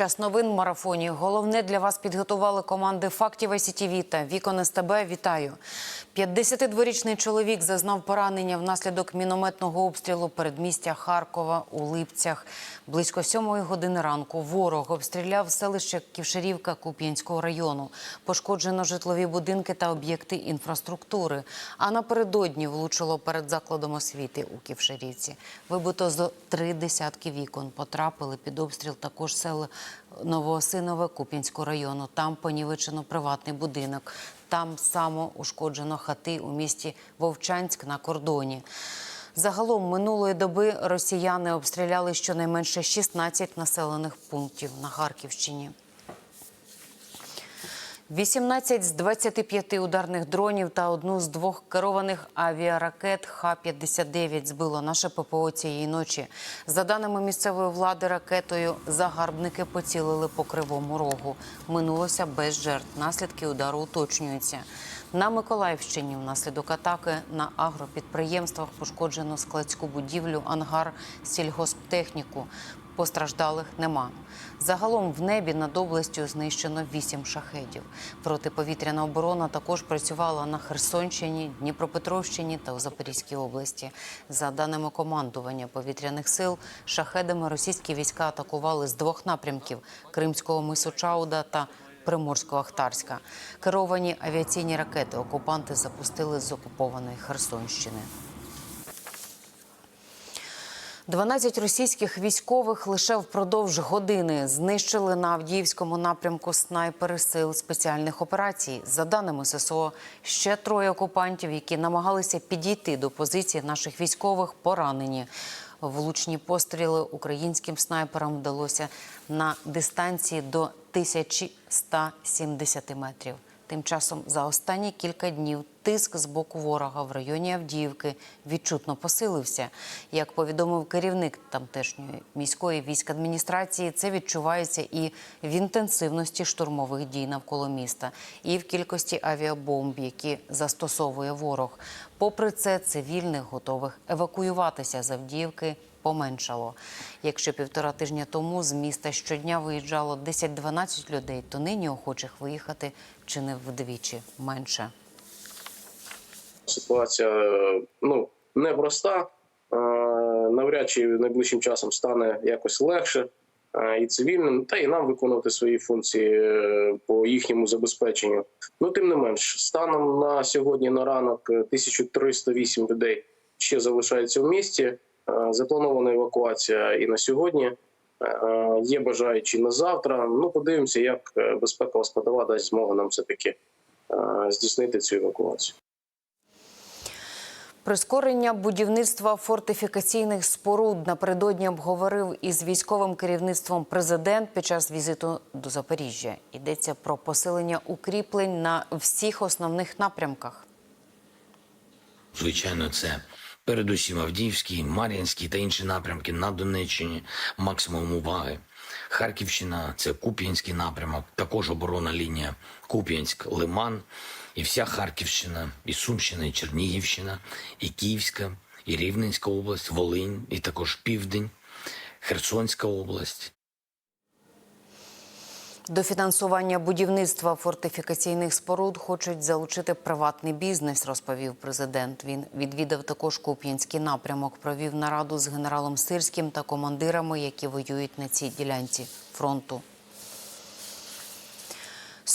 Час новин в марафоні. Головне для вас підготували команди фактів СІТІВІ та Вікон СТБ. Вітаю. 52-річний чоловік зазнав поранення внаслідок мінометного обстрілу передмістя Харкова у Липцях. Близько сьомої години ранку ворог обстріляв селище Ківшерівка Куп'янського району. Пошкоджено житлові будинки та об'єкти інфраструктури. А напередодні влучило перед закладом освіти у Ківшерівці. Вибито зо три десятки вікон. Потрапили під обстріл також села Новоосинове Куп'янського району. Там понівечено приватний будинок. Там само ушкоджено хати у місті Вовчанськ на кордоні. Загалом минулої доби росіяни обстріляли щонайменше 16 населених пунктів на Харківщині. 18 з 25 ударних дронів та одну з двох керованих авіаракет Х-59 збило наше ППО цієї ночі. За даними місцевої влади, ракетою загарбники поцілили по кривому рогу. Минулося без жертв. Наслідки удару уточнюються. На Миколаївщині внаслідок атаки на агропідприємствах пошкоджено складську будівлю, ангар, сільгосптехніку. Постраждалих нема. Загалом в небі над областю знищено вісім шахедів. Протиповітряна оборона також працювала на Херсонщині, Дніпропетровщині та у Запорізькій області. За даними командування повітряних сил, шахедами російські війська атакували з двох напрямків Кримського мису Чауда та Приморсько-Ахтарська. Керовані авіаційні ракети окупанти запустили з окупованої Херсонщини. 12 російських військових лише впродовж години знищили на Авдіївському напрямку снайпери сил спеціальних операцій. За даними ССО, ще троє окупантів, які намагалися підійти до позиції наших військових, поранені. Влучні постріли українським снайперам вдалося на дистанції до 1170 метрів. Тим часом за останні кілька днів тиск з боку ворога в районі Авдіївки відчутно посилився. Як повідомив керівник тамтешньої міської військадміністрації, це відчувається і в інтенсивності штурмових дій навколо міста, і в кількості авіабомб, які застосовує ворог. Попри це, цивільних готових евакуюватися з Авдіївки поменшало. Якщо півтора тижня тому з міста щодня виїжджало 10-12 людей, то нині охочих виїхати чи не вдвічі менше. Ситуація е, ну непроста. Е, Навряд чи найближчим часом стане якось легше е, і цивільним, та і нам виконувати свої функції по їхньому забезпеченню. Ну тим не менш, станом на сьогодні на ранок е, 1308 людей ще залишаються в місті. Е, Запланована евакуація і на сьогодні. Е, Є бажаючі на завтра. Ну подивимося, як е, безпекова складова дасть змогу нам все таки здійснити цю евакуацію. Прискорення будівництва фортифікаційних споруд напередодні обговорив із військовим керівництвом президент під час візиту до Запоріжжя. Йдеться про посилення укріплень на всіх основних напрямках. Звичайно, це передусім Авдіївський, Мар'їнський та інші напрямки на Донеччині. Максимум уваги. Харківщина це Куп'янський напрямок, також оборонна лінія Куп'янськ, Лиман, і вся Харківщина, і Сумщина, і Чернігівщина, і Київська, і Рівненська область, Волинь, і також Південь, Херсонська область. До фінансування будівництва фортифікаційних споруд хочуть залучити приватний бізнес, розповів президент. Він відвідав також Куп'янський напрямок, провів нараду з генералом Сирським та командирами, які воюють на цій ділянці фронту.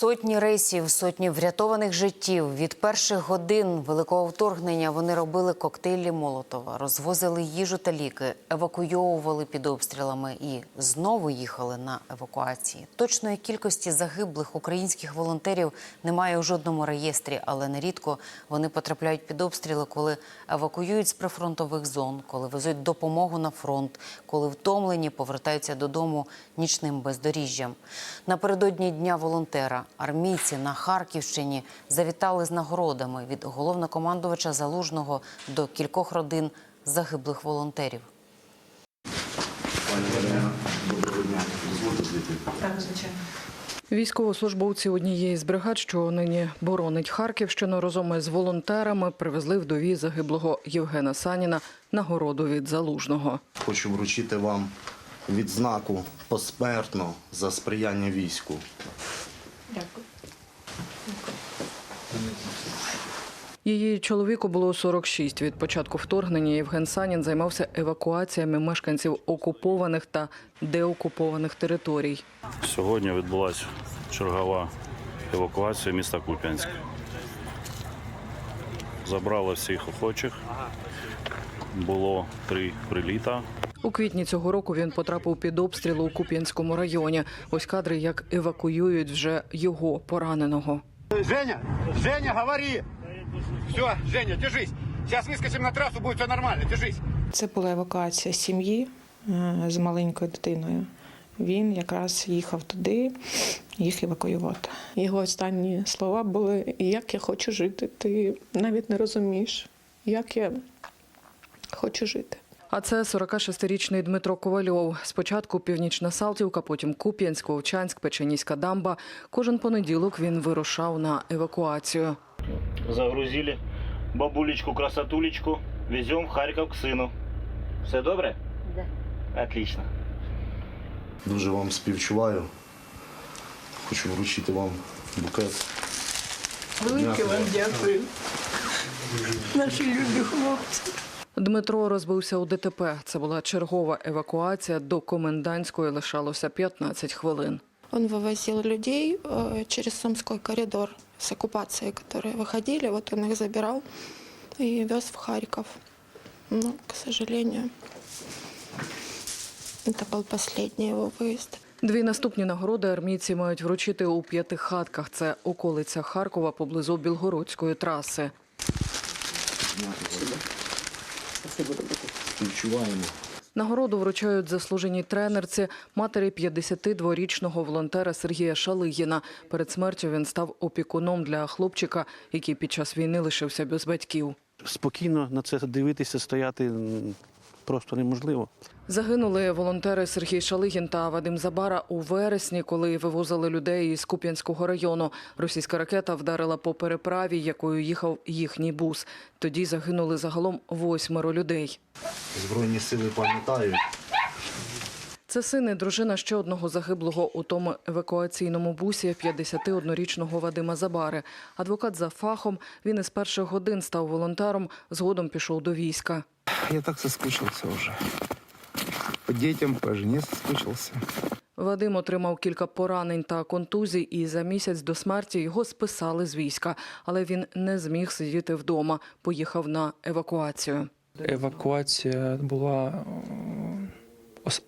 Сотні рейсів, сотні врятованих життів. Від перших годин великого вторгнення вони робили коктейлі Молотова, розвозили їжу та ліки, евакуйовували під обстрілами і знову їхали на евакуації. Точної кількості загиблих українських волонтерів немає у жодному реєстрі, але нерідко вони потрапляють під обстріли, коли евакуюють з прифронтових зон, коли везуть допомогу на фронт, коли втомлені повертаються додому нічним бездоріжжям. Напередодні дня волонтера армійці на Харківщині завітали з нагородами від головнокомандувача Залужного до кількох родин загиблих волонтерів. Так, звичайно. Військовослужбовці однієї з бригад, що нині боронить Харківщину, разом із волонтерами привезли вдові загиблого Євгена Саніна нагороду від залужного. Хочу вручити вам відзнаку посмертно за сприяння війську. Її чоловіку було 46. Від початку вторгнення Євген Санін займався евакуаціями мешканців окупованих та деокупованих територій. Сьогодні відбулася чергова евакуація міста Куп'янськ. Забрали всіх охочих. Було три приліта. У квітні цього року він потрапив під обстріл у Куп'янському районі. Ось кадри, як евакуюють вже його пораненого. Женя, Женя, говори! Все, Женя, держись. Сейчас выскочим на трассу, будет все нормально, держись. Це була евакуація сім'ї е, з маленькою дитиною. Він якраз їхав туди, їх евакуювати. Його останні слова були: як я хочу жити. Ти навіть не розумієш, як я хочу жити. А це 46-річний Дмитро Ковальов. Спочатку Північна Салтівка, потім Куп'янськ, Вовчанськ, Печеніська дамба. Кожен понеділок він вирушав на евакуацію. Загрузили бабулечку, красотулечку. Везем в Харків к сину. Все добре? Да. Отлично. Дуже вам співчуваю. Хочу вручити вам букет. Велике вам дякую. Дмитро розбився у ДТП. Це була чергова евакуація. До комендантської лишалося 15 хвилин. Он вывозил людей э, через Сумской коридор с оккупацией, которые выходили. Вот он их забирал и вез в Харьков. Но, к сожалению, это был последний его выезд. Дві наступні нагороди армійці мають вручити у п'яти хатках. Це околиця Харкова поблизу Білгородської траси. Співчуваємо. Нагороду вручають заслуженій тренерці матері 52-річного волонтера Сергія Шалигіна. Перед смертю він став опікуном для хлопчика, який під час війни лишився без батьків. спокійно на це дивитися, стояти просто неможливо. Загинули волонтери Сергій Шалигін та Вадим Забара у вересні, коли вивозили людей із Куп'янського району. Російська ракета вдарила по переправі, якою їхав їхній бус. Тоді загинули загалом восьмеро людей. Збройні сили пам'ятають. Це син і дружина ще одного загиблого у тому евакуаційному бусі 51-річного Вадима Забари. Адвокат за фахом. Він із перших годин став волонтером, згодом пішов до війська. Я так соскучился уже. По детям, по жене соскучился. Вадим отримав кілька поранень та контузій, і за місяць до смерті його списали з війська. Але він не зміг сидіти вдома. Поїхав на евакуацію. Евакуація була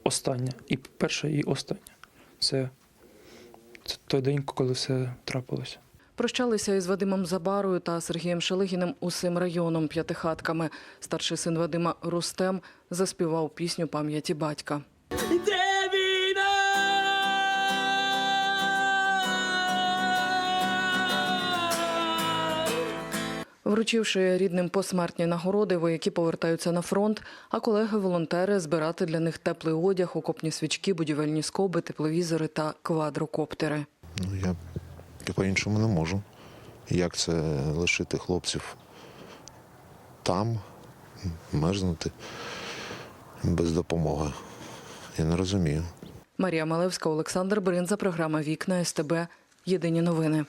остання. І перша, і остання. Це, це той день, коли все трапилося. Прощалися із Вадимом Забарою та Сергієм Шелигіним усім районом п'ятихатками. Старший син Вадима Рустем заспівав пісню пам'яті батька. Вручивши рідним посмертні нагороди, вояки повертаються на фронт, а колеги-волонтери збирати для них теплий одяг, окопні свічки, будівельні скоби, тепловізори та квадрокоптери. Ну, я, я по-іншому не можу. Як це лишити хлопців там, мерзнути без допомоги? Я не розумію. Марія Малевська, Олександр Бринза, програма Вікна СТБ. Єдині новини.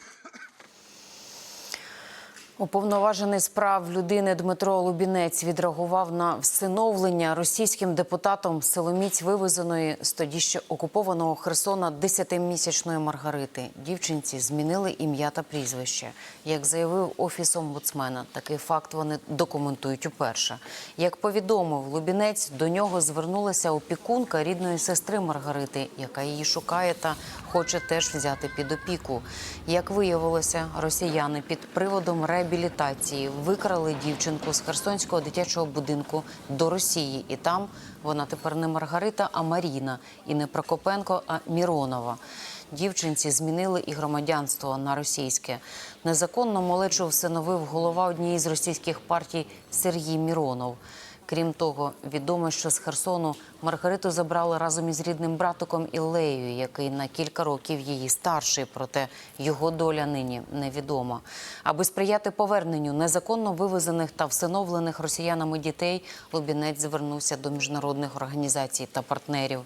Уповноважений з прав людини Дмитро Лубінець відреагував на всиновлення російським депутатом силоміць вивезеної з тоді ще окупованого Херсона 10-місячної Маргарити. Дівчинці змінили ім'я та прізвище. Як заявив офіс омбудсмена, такий факт вони документують уперше. Як повідомив Лубінець, до нього звернулася опікунка рідної сестри Маргарити, яка її шукає та хоче теж взяти під опіку. Як виявилося, росіяни під приводом реабілітації викрали дівчинку з Херсонського дитячого будинку до Росії, і там вона тепер не Маргарита, а Маріна, і не Прокопенко, а Міронова. Дівчинці змінили і громадянство на російське. Незаконно малечу всиновив голова однієї з російських партій Сергій Міронов. Крім того, відомо, що з Херсону Маргариту забрали разом із рідним братиком Іллею, який на кілька років її старший, проте його доля нині невідома. Аби сприяти поверненню незаконно вивезених та всиновлених росіянами дітей, Лубінець звернувся до міжнародних організацій та партнерів.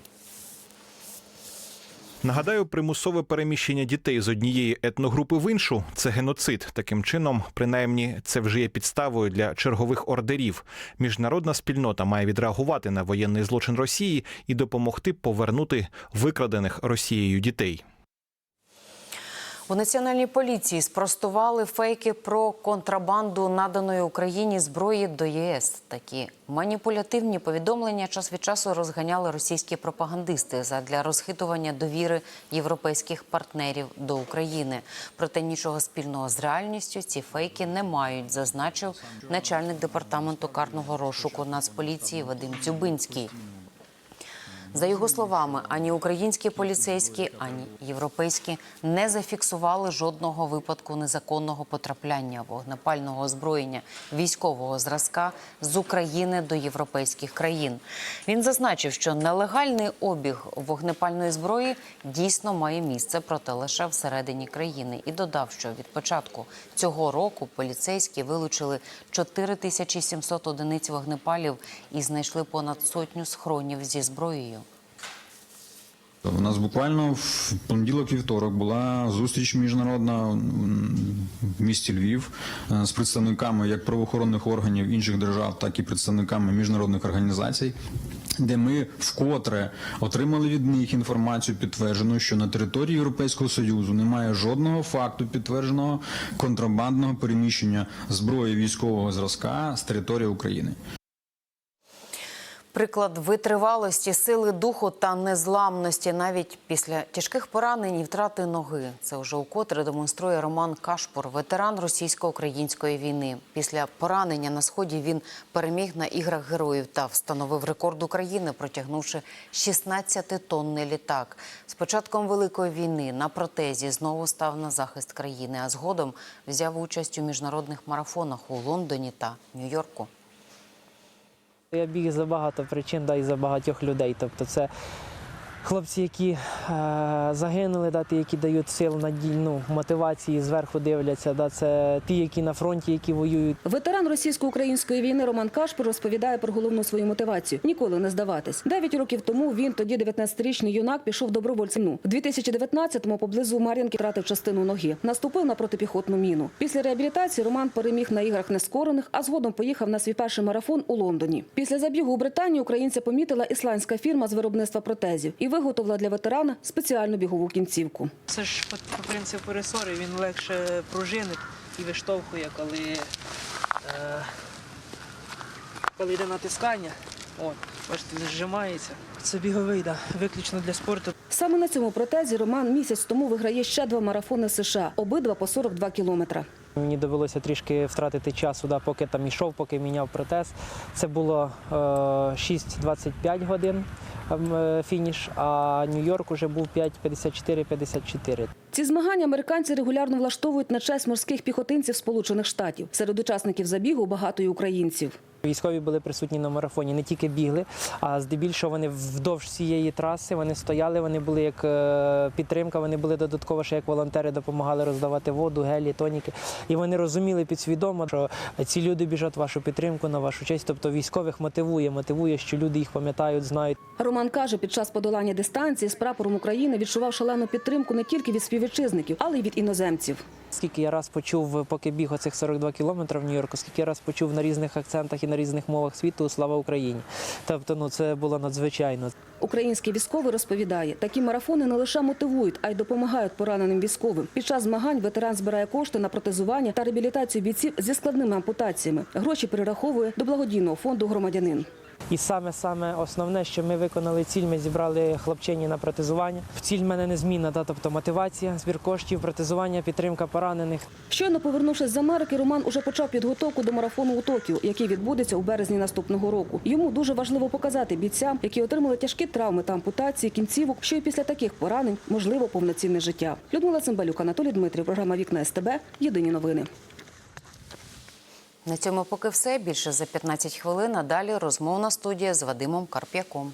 Нагадаю, примусове переміщення дітей з однієї етногрупи в іншу це геноцид. Таким чином, принаймні, це вже є підставою для чергових ордерів. Міжнародна спільнота має відреагувати на воєнний злочин Росії і допомогти повернути викрадених Росією дітей. У національній поліції спростували фейки про контрабанду наданої Україні зброї до ЄС. Такі маніпулятивні повідомлення час від часу розганяли російські пропагандисти задля розхитування довіри європейських партнерів до України. Проте нічого спільного з реальністю ці фейки не мають, зазначив начальник департаменту карного розшуку Нацполіції Вадим Дзюбинський. За його словами, ані українські поліцейські, ані європейські не зафіксували жодного випадку незаконного потрапляння вогнепального озброєння військового зразка з України до європейських країн. Він зазначив, що нелегальний обіг вогнепальної зброї дійсно має місце, проте лише всередині країни. І додав, що від початку цього року поліцейські вилучили 4700 одиниць вогнепалів і знайшли понад сотню схронів зі зброєю. У нас буквально в понеділок-вівторок була зустріч міжнародна в місті Львів е, з представниками як правоохоронних органів інших держав, так і представниками міжнародних організацій. Де ми вкотре отримали від них інформацію підтверджену, що на території Європейського союзу немає жодного факту підтвердженого контрабандного переміщення зброї військового зразка з території України. Приклад витривалості, сили духу та незламності навіть після тяжких поранень і втрати ноги. Це вже укотре демонструє Роман Кашпур, ветеран російсько-української війни. Після поранення на сході він переміг на іграх героїв та встановив рекорд України, протягнувши 16-тонний літак. З початком великої війни на протезі знову став на захист країни, а згодом взяв участь у міжнародних марафонах у Лондоні та Нью-Йорку. Я біг за багато причин, да, і за багатьох людей. Тобто це хлопці, які е, загинули, да, ті, які дають сил, надій, ну, мотивації, зверху дивляться. Да, це ті, які на фронті, які воюють. Ветеран російсько-української війни Роман Кашпур розповідає про головну свою мотивацію ніколи не здаватись. Дев'ять років тому він, тоді 19-річний юнак, пішов добровольцем. Ну, в 2019-му поблизу Мар'їнки втратив частину ноги. Наступив на протипіхотну міну. Після реабілітації Роман переміг на іграх нескорених, а згодом поїхав на свій перший марафон у Лондоні. Після забігу у Британію українця помітила ісландська фірма з виробництва протезів і виготовила для ветерана спеціальну бігову кінцівку. Це ж по, принципу ресори, він легше пружинить і виштовхує, коли, е, коли йде натискання. От, бачите, зжимається. Це біговий, да, виключно для спорту. Саме на цьому протезі Роман місяць тому виграє ще два марафони США, обидва по 42 кілометра. Мені довелося трішки втратити часу, да, поки там йшов, поки міняв протез. Це було е, 6-25 годин фініш, а Нью-Йорк уже був 5.54-54. Ці змагання американці регулярно влаштовують на честь морських піхотинців Сполучених Штатів. Серед учасників забігу багато й українців. Військові були присутні на марафоні, не тільки бігли, а здебільшого вони вдовж всієї траси вони стояли, вони були як е, підтримка, вони були додатково ще як волонтери, допомагали роздавати воду, гелі, тоніки. І вони розуміли підсвідомо, що ці люди біжать вашу підтримку, на вашу честь. Тобто військових мотивує, мотивує, що люди їх пам'ятають, знають. Роман каже, під час подолання дистанції з прапором України відчував шалену підтримку не тільки від співвітчизників, але й від іноземців. Скільки я раз почув, поки біг оцих 42 кілометри в Нью-Йорку, скільки я раз почув на різних акцентах і на різних мовах світу Слава Україні. Тобто, ну це було надзвичайно. Український військовий розповідає, такі марафони не лише мотивують, а й допомагають пораненим військовим. Під час змагань ветеран збирає кошти на протезування та реабілітацію бійців зі складними ампутаціями. Гроші перераховує до благодійного фонду громадянин. І саме саме основне, що ми виконали ціль, ми зібрали хлопчині на протезування. Ціль в мене незмінна, да, тобто мотивація, збір коштів, протезування, підтримка поранених. Щойно повернувшись з Америки, Роман уже почав підготовку до марафону у Токіо, який відбудеться у березні наступного року. Йому дуже важливо показати бійцям, які отримали тяжкі травми та ампутації кінцівок, що і після таких поранень можливо повноцінне життя. Людмила Цимбалюк, Анатолій Дмитрів, програма Вікна СТБ. Єдині новини. На цьому поки все. Більше за 15 хвилин. А далі розмовна студія з Вадимом Карп'яком.